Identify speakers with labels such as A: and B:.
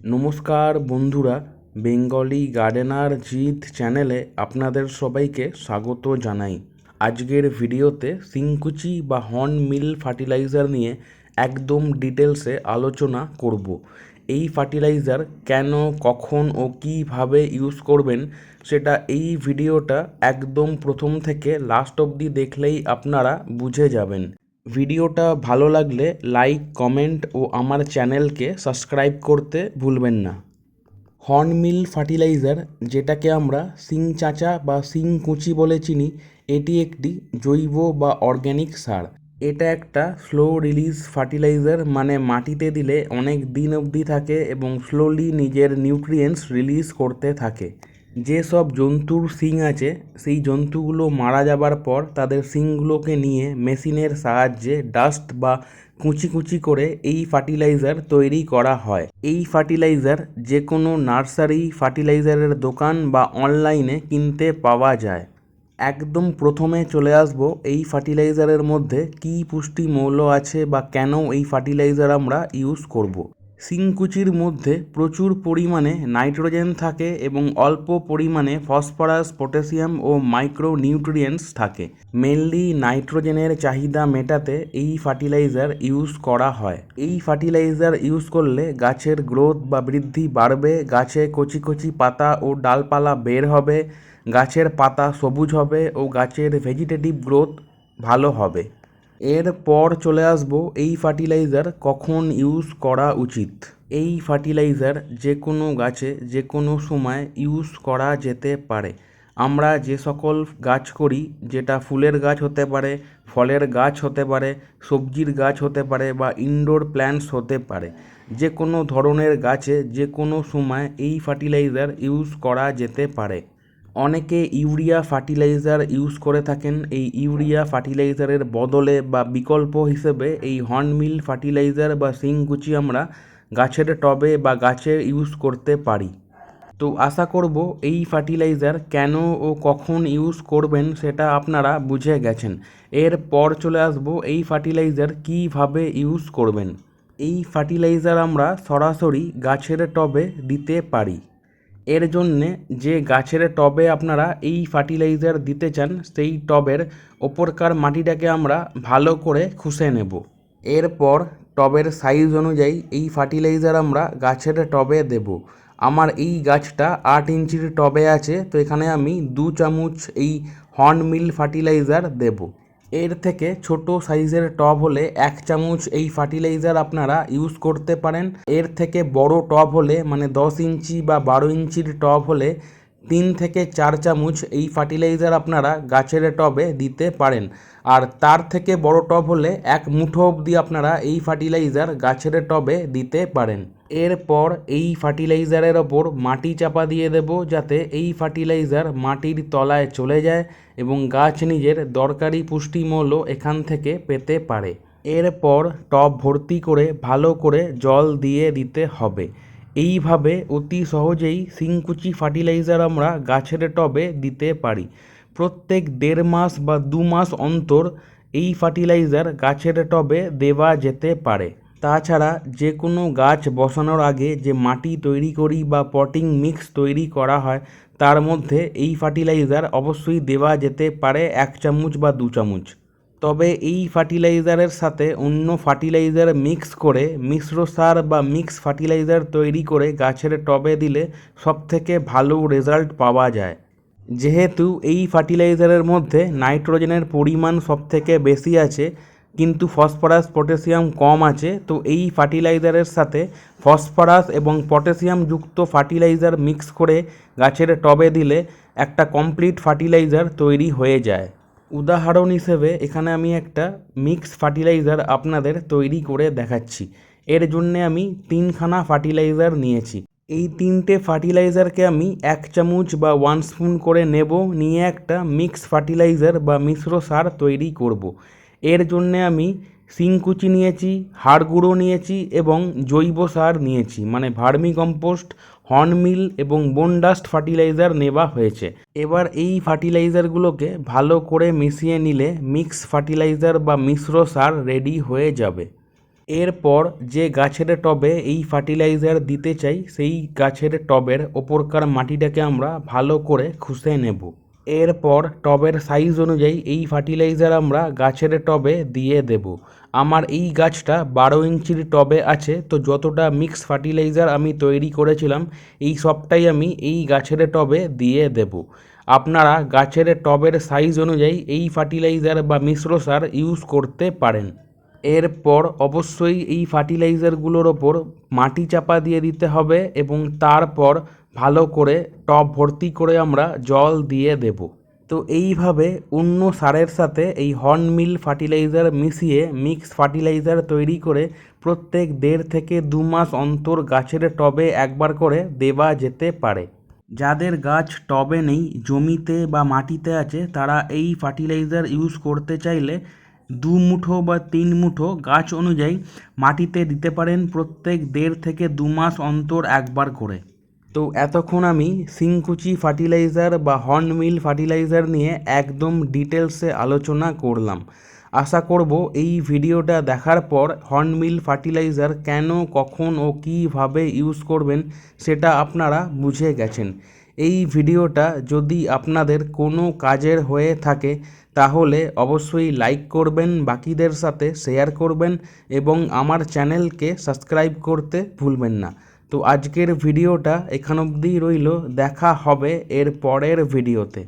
A: নমস্কার বন্ধুরা, Bengali gardener Jeet চ্যানেলে আপনাদের সবাইকে স্বাগত জানাই। আজকের ভিডিওতে সিংকুচি বা হর্ন মিল ফার্টিলাইজার নিয়ে একদম ডিটেলসে আলোচনা করব। এই ফার্টিলাইজার কেন, কখন ও কীভাবে ইউজ করবেন, সেটা এই ভিডিওটা একদম প্রথম থেকে লাস্ট অবধি দেখলেই আপনারা বুঝে যাবেন। ভিডিওটা ভালো লাগলে লাইক কমেন্ট ও আমার চ্যানেলকে সাবস্ক্রাইব করতে ভুলবেন না। হর্নমিল ফার্টিলাইজার যেটাকে আমরা সিং চাচা বা সিং কুচি বলে চিনি, এটি একটি জৈব বা অর্গ্যানিক সার। এটা একটা স্লো রিলিজ ফার্টিলাইজার মানে মাটিতে দিলে অনেক দিন অবধি থাকে এবং স্লোলি নিজের নিউট্রিয়েন্টস রিলিজ করতে থাকে। যেসব জন্তুর শিং আছে, সেই জন্তুগুলো মারা যাবার পর তাদের শিংগুলোকে নিয়ে মেশিনের সাহায্যে ডাস্ট বা কুচি কুচি করে এই ফার্টিলাইজার তৈরি করা হয় এই ফার্টিলাইজার যে কোনো নার্সারি ফার্টিলাইজারের দোকান বা অনলাইনে কিনতে পাওয়া যায় একদম প্রথমে চলে আসব এই ফার্টিলাইজারের মধ্যে, কী পুষ্টি মৌল আছে বা কেন এই ফার্টিলাইজার আমরা ইউজ করব। সিংকুচির মধ্যে প্রচুর পরিমাণে নাইট্রোজেন থাকে এবং অল্প পরিমাণে ফসফরাস, পটাশিয়াম ও মাইক্রো নিউট্রিয়েন্টস থাকে। মেনলি নাইট্রোজেনের চাহিদা মেটাতে এই ফার্টিলাইজার ইউজ করা হয়। এই ফার্টিলাইজার ইউজ করলে গাছের গ্রোথ বা বৃদ্ধি বাড়বে, গাছে কচি কচি পাতা ও ডালপালা বের হবে, গাছের পাতা সবুজ হবে ও গাছের ভেজিটেটিভ গ্রোথ ভালো হবে। এরপর চলে আসব এই ফার্টিলাইজার কখন ইউজ করা উচিত। এই ফার্টিলাইজার যে কোনো গাছে যে কোনো সময় ইউজ করা যেতে পারে। আমরা যে সকল গাছ করি, যেটা ফুলের গাছ হতে পারে, ফলের গাছ হতে পারে, সবজির গাছ হতে পারে বা ইনডোর প্ল্যান্টস হতে পারে যে কোনো ধরনের গাছে যে কোনো সময় এই ফার্টিলাইজার ইউজ করা যেতে পারে। অনেকে ইউরিয়া ফার্টিলাইজার ইউজ করে থাকেন। এই ইউরিয়া ফার্টিলাইজারের বদলে বা বিকল্প হিসেবে এই হর্নমিল ফার্টিলাইজার বা সিংকুচি আমরা গাছের টবে বা গাছে ইউজ করতে পারি। তো আশা করব এই ফার্টিলাইজার কেন ও কখন ইউজ করবেন সেটা আপনারা বুঝে গেছেন। এরপর চলে আসব এই ফার্টিলাইজার কীভাবে ইউজ করবেন। এই ফার্টিলাইজার আমরা সরাসরি গাছের টবে দিতে পারি। এর জন্যে যে গাছের টবে আপনারা এই ফার্টিলাইজার দিতে চান, সেই টবের ওপরকার মাটিটাকে আমরা ভালো করে খুশে নেব। এরপর টবের সাইজ অনুযায়ী এই ফার্টিলাইজার আমরা গাছের টবে দেব। আমার এই গাছটা আট ইঞ্চির টবে আছে, তো এখানে আমি দু চামচ এই হর্নমিল ফার্টিলাইজার দেব। এর থেকে ছোট সাইজের টব হলে এক চামচ এই ফার্টিলাইজার আপনারা ইউজ করতে পারেন। এর থেকে বড় টব হলে মানে দশ ইঞ্চি বা বারো ইঞ্চির টব হলে তিন থেকে চার চামচ এই ফার্টিলাইজার আপনারা গাছের টবে দিতে পারেন। আর তার থেকে বড় টব হলে এক মুঠো অবধি আপনারা এই ফার্টিলাইজার গাছের টবে দিতে পারেন। এরপর এই ফার্টিলাইজারের ওপর মাটি চাপা দিয়ে দেব যাতে এই ফার্টিলাইজার মাটির তলায় চলে যায় এবং গাছ নিজের দরকারি পুষ্টিমূল্য এখান থেকে পেতে পারে। এরপর টব ভর্তি করে ভালো করে জল দিয়ে দিতে হবে। এইভাবে অতি সহজেই সিংকুচি ফার্টিলাইজার আমরা গাছের টবে দিতে পারি। প্রত্যেক দেড় মাস বা দু মাস অন্তর এই ফার্টিলাইজার গাছের টবে দেওয়া যেতে পারে। তাছাড়া যে কোনো গাছ বসানোর আগে যে মাটি তৈরি করি বা পটিং মিক্স তৈরি করা হয়, তার মধ্যে এই ফার্টিলাইজার অবশ্যই দেওয়া যেতে পারে এক চামচ বা দু চামচ। তবে এই ফার্টিলাইজারের সাথে অন্য ফার্টিলাইজার মিক্স করে, মিশ্র সার বা মিক্স ফার্টিলাইজার তৈরি করে গাছের টবে দিলে সবথেকে ভালো রেজাল্ট পাওয়া যায়। যেহেতু এই ফার্টিলাইজারের মধ্যে নাইট্রোজেনের পরিমাণ সবথেকে বেশি আছে কিন্তু ফসফরাস পটাশিয়াম কম আছে, তো এই ফার্টিলাইজারের সাথে ফসফরাস এবং পটাশিয়াম যুক্ত ফার্টিলাইজার মিক্স করে গাছের টবে দিলে একটা কমপ্লিট ফার্টিলাইজার তৈরি হয়ে যায়। উদাহরণ হিসেবে এখানে আমি একটা মিক্স ফার্টিলাইজার আপনাদের তৈরি করে দেখাচ্ছি। এর জন্যে আমি তিনখানা ফার্টিলাইজার নিয়েছি। এই তিনটে ফার্টিলাইজারকে আমি এক চামচ বা ওয়ান স্পুন করে নেব, নিয়ে একটা মিক্স ফার্টিলাইজার বা মিশ্র সার তৈরি করব। এর জন্যে আমি শিংকুচি নিয়েছি, হাড় গুঁড়ো নিয়েছি এবং জৈব সার নিয়েছি। মানে ভার্মি কম্পোস্ট হর্নমিল এবং বোনডাস্ট ফার্টিলাইজার নেওয়া হয়েছে। এবার এই ফার্টিলাইজারগুলোকে ভালো করে মিশিয়ে নিলে মিক্স ফার্টিলাইজার বা মিশ্র সার রেডি হয়ে যাবে। এরপর যে গাছের টবে এই ফার্টিলাইজার দিতে চাই, সেই গাছের টবের ওপরকার মাটিটাকে আমরা ভালো করে খুঁজে নেব। এরপর টবের সাইজ অনুযায়ী এই ফার্টিলাইজার আমরা গাছের টবে দিয়ে দেব। আমার এই গাছটা বারো ইঞ্চির টবে আছে, তো যতটা মিক্স ফার্টিলাইজার আমি তৈরি করেছিলাম, এই সবটাই আমি এই গাছের টবে দিয়ে দেব। আপনারা গাছের টবের সাইজ অনুযায়ী এই ফার্টিলাইজার বা মিশ্র সার ইউজ করতে পারেন। এরপর অবশ্যই এই ফার্টিলাইজারগুলোর ওপর মাটি চাপা দিয়ে দিতে হবে এবং তারপর ভালো করে টব ভর্তি করে আমরা জল দিয়ে দেব। তো এইভাবে অন্য সারের সাথে এই হর্নমিল ফার্টিলাইজার মিশিয়ে মিক্স ফার্টিলাইজার তৈরি করে প্রত্যেক দেড় থেকে দু মাস অন্তর গাছের টবে একবার করে দেওয়া যেতে পারে। যাদের গাছ টবে নেই, জমিতে বা মাটিতে আছে, তারা এই ফার্টিলাইজার ইউজ করতে চাইলে দু মুঠো বা তিন মুঠো গাছ অনুযায়ী মাটিতে দিতে পারেন প্রত্যেক দেড় থেকে দু মাস অন্তর একবার করে। তো এতক্ষণ আমি সিংকুচি ফার্টিলাইজার বা হর্নমিল ফার্টিলাইজার নিয়ে একদম ডিটেলসে আলোচনা করলাম। আশা করব এই ভিডিওটা দেখার পর হর্নমিল ফার্টিলাইজার কেন, কখন ও কীভাবে ইউজ করবেন সেটা আপনারা বুঝে গেছেন। এই ভিডিওটা যদি আপনাদের কোনো কাজের হয়ে থাকে তাহলে অবশ্যই লাইক করবেন, বাকিদের সাথে শেয়ার করবেন এবং আমার চ্যানেলকে সাবস্ক্রাইব করতে ভুলবেন না। তো আজকের ভিডিওটা এখান অবধিই রইল। দেখা হবে এর পরের ভিডিওতে।